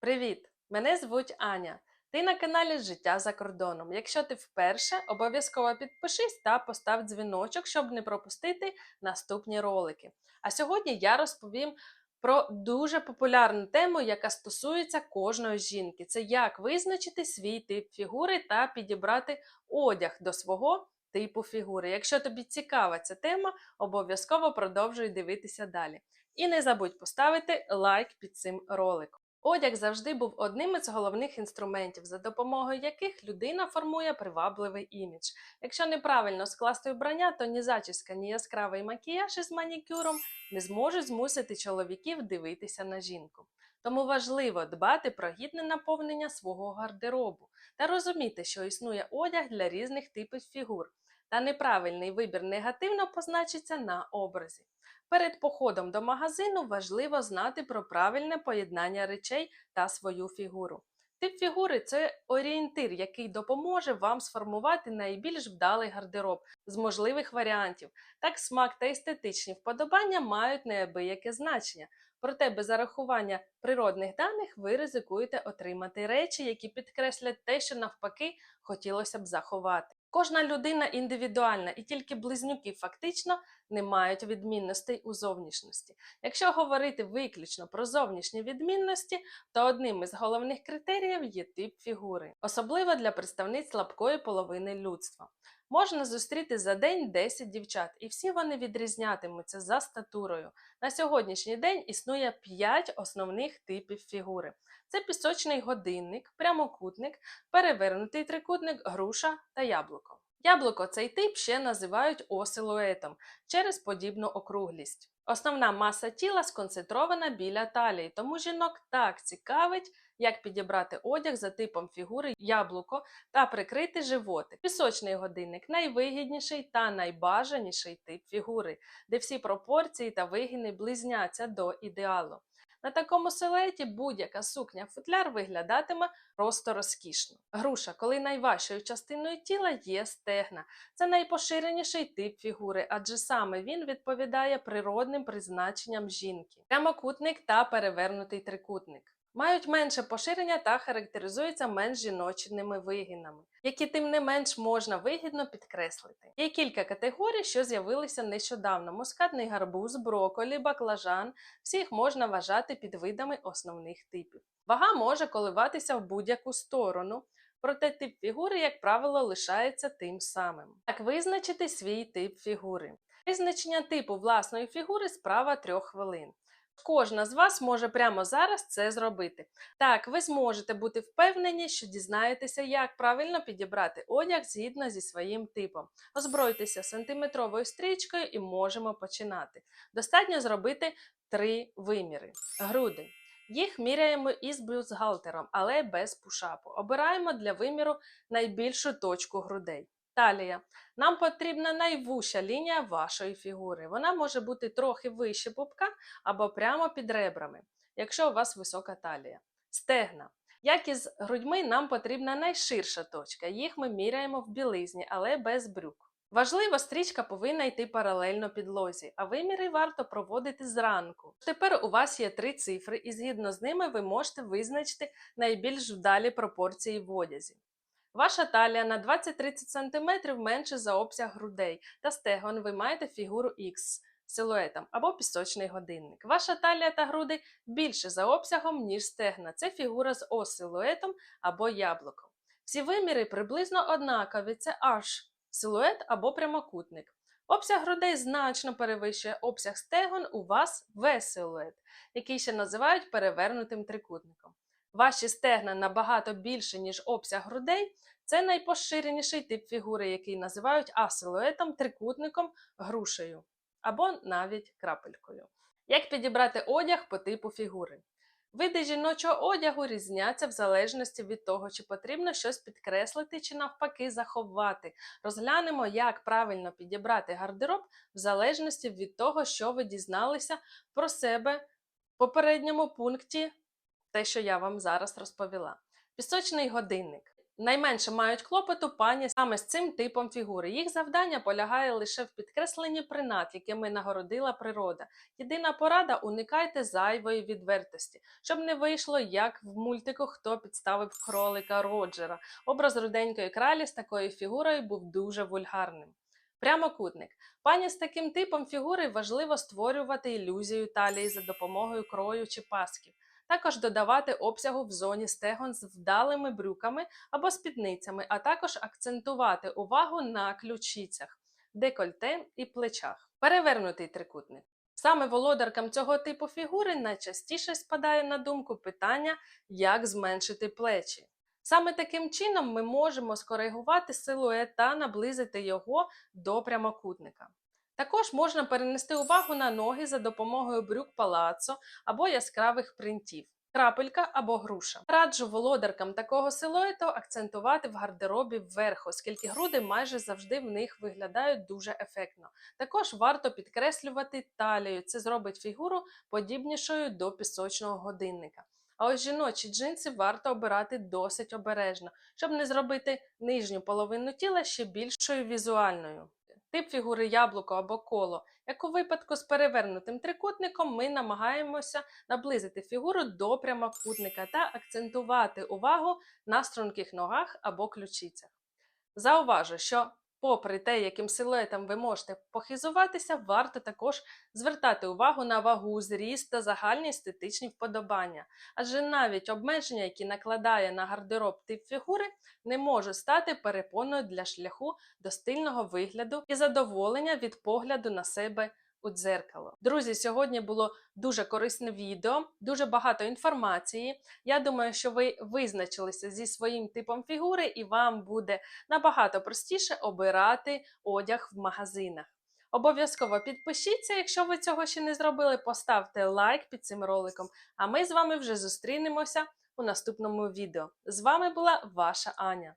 Привіт! Мене звуть Аня. Ти на каналі Життя за кордоном. Якщо ти вперше, обов'язково підпишись та постав дзвіночок, щоб не пропустити наступні ролики. А сьогодні я розповім про дуже популярну тему, яка стосується кожної жінки. Це як визначити свій тип фігури та підібрати одяг до свого типу фігури. Якщо тобі цікава ця тема, обов'язково продовжуй дивитися далі. І не забудь поставити лайк під цим роликом. Одяг завжди був одним із головних інструментів, за допомогою яких людина формує привабливий імідж. Якщо неправильно скласти вбрання, то ні зачіска, ні яскравий макіяж із манікюром не зможуть змусити чоловіків дивитися на жінку. Тому важливо дбати про гідне наповнення свого гардеробу та розуміти, що існує одяг для різних типів фігур, та неправильний вибір негативно позначиться на образі. Перед походом до магазину важливо знати про правильне поєднання речей та свою фігуру. Тип фігури це орієнтир, який допоможе вам сформувати найбільш вдалий гардероб з можливих варіантів. Так смак та естетичні вподобання мають неабияке значення. Проте без зарахування природних даних ви ризикуєте отримати речі, які підкреслять те, що навпаки хотілося б заховати. Кожна людина індивідуальна, і тільки близнюки фактично не мають відмінностей у зовнішності. Якщо говорити виключно про зовнішні відмінності, то одним із головних критеріїв є тип фігури, особливо для представниць слабкої половини людства. Можна зустріти за день 10 дівчат, і всі вони відрізнятимуться за статурою. На сьогоднішній день існує 5 основних типів фігури: це пісочний годинник, прямокутник, перевернутий трикутник, груша та яблуко. Яблуко цей тип ще називають осилуетом через подібну округлість. Основна маса тіла сконцентрована біля талії, тому жінок так цікавить, як підібрати одяг за типом фігури яблуко та прикрити животик. Пісочний годинник найвигідніший та найбажаніший тип фігури, де всі пропорції та вигини близняться до ідеалу. На такому силуеті будь-яка сукня футляр виглядатиме просто розкішно. Груша, коли найважчою частиною тіла є стегна. Це найпоширеніший тип фігури, адже саме він відповідає природним призначенням жінки. Прямокутник та перевернутий трикутник. Мають менше поширення та характеризуються менш жіночними вигинами, які тим не менш можна вигідно підкреслити. Є кілька категорій, що з'явилися нещодавно: мускатний гарбуз, броколі, баклажан. Всіх можна вважати під видами основних типів. Вага може коливатися в будь-яку сторону. Проте тип фігури, як правило, лишається тим самим. Як визначити свій тип фігури? Визначення типу власної фігури справа трьох хвилин. Кожна з вас може прямо зараз це зробити. Так, ви зможете бути впевнені, що дізнаєтеся, як правильно підібрати одяг згідно зі своїм типом. Озбройтеся сантиметровою стрічкою і можемо починати. Достатньо зробити три виміри. Груди. Їх міряємо із бюстгальтером, але без пушапу. Обираємо для виміру найбільшу точку грудей. Талія. Нам потрібна найвуща лінія вашої фігури. Вона може бути трохи вище пупка або прямо під ребрами, якщо у вас висока талія. Стегна. Як із грудьми, нам потрібна найширша точка. Їх ми міряємо в білизні, але без брюк. Важливо, стрічка повинна йти паралельно підлозі, а виміри варто проводити зранку. Тепер у вас є три цифри, і згідно з ними ви можете визначити найбільш вдалі пропорції в одязі. Ваша талія на 20-30 см менше за обсяг грудей та стегон ви маєте фігуру X силуетом або пісочний годинник. Ваша талія та груди більше за обсягом, ніж стегна. Це фігура з О-силуетом або яблуком. Всі виміри приблизно однакові, це H силует або прямокутник. Обсяг грудей значно перевищує обсяг стегон у вас В-силует, який ще називають перевернутим трикутником. Ваші стегна набагато більше, ніж обсяг грудей. Це найпоширеніший тип фігури, який називають асилуетом, трикутником, грушею або навіть крапелькою. Як підібрати одяг по типу фігури? Види жіночого одягу різняться в залежності від того, чи потрібно щось підкреслити, чи навпаки заховати. Розглянемо, як правильно підібрати гардероб в залежності від того, що ви дізналися про себе в попередньому пункті, те, що я вам зараз розповіла. Пісочний годинник. Найменше мають клопоту пані саме з цим типом фігури. Їх завдання полягає лише в підкресленні принад, якими нагородила природа. Єдина порада уникайте зайвої відвертості, щоб не вийшло, як в мультику Хто підставив кролика Роджера. Образ руденької кралі з такою фігурою був дуже вульгарним. Прямокутник. Пані з таким типом фігури важливо створювати ілюзію талії за допомогою крою чи пасків. Також додавати обсягу в зоні стегон з вдалими брюками або спідницями, а також акцентувати увагу на ключицях, декольте і плечах. Перевернутий трикутник. Саме володаркам цього типу фігури найчастіше спадає на думку питання, як зменшити плечі. Саме таким чином ми можемо скоригувати силует та наблизити його до прямокутника. Також можна перенести увагу на ноги за допомогою брюк палацо або яскравих принтів, крапелька або груша. Раджу володаркам такого силуету акцентувати в гардеробі вверх, оскільки груди майже завжди в них виглядають дуже ефектно. Також варто підкреслювати талію, це зробить фігуру подібнішою до пісочного годинника. А ось жіночі джинси варто обирати досить обережно, щоб не зробити нижню половину тіла ще більшою візуальною. Тип фігури яблуко або коло. Як у випадку з перевернутим трикутником, ми намагаємося наблизити фігуру до прямокутника та акцентувати увагу на струнких ногах або ключицях. Зауважу, що попри те, яким силуетом ви можете похизуватися, варто також звертати увагу на вагу, зріст та загальні естетичні вподобання. Адже навіть обмеження, які накладає на гардероб тип фігури, не може стати перепоною для шляху до стильного вигляду і задоволення від погляду на себе у дзеркало. Друзі, сьогодні було дуже корисне відео, дуже багато інформації. Я думаю, що ви визначилися зі своїм типом фігури, і вам буде набагато простіше обирати одяг в магазинах. Обов'язково підпишіться, якщо ви цього ще не зробили, поставте лайк під цим роликом. А ми з вами вже зустрінемося у наступному відео. З вами була ваша Аня.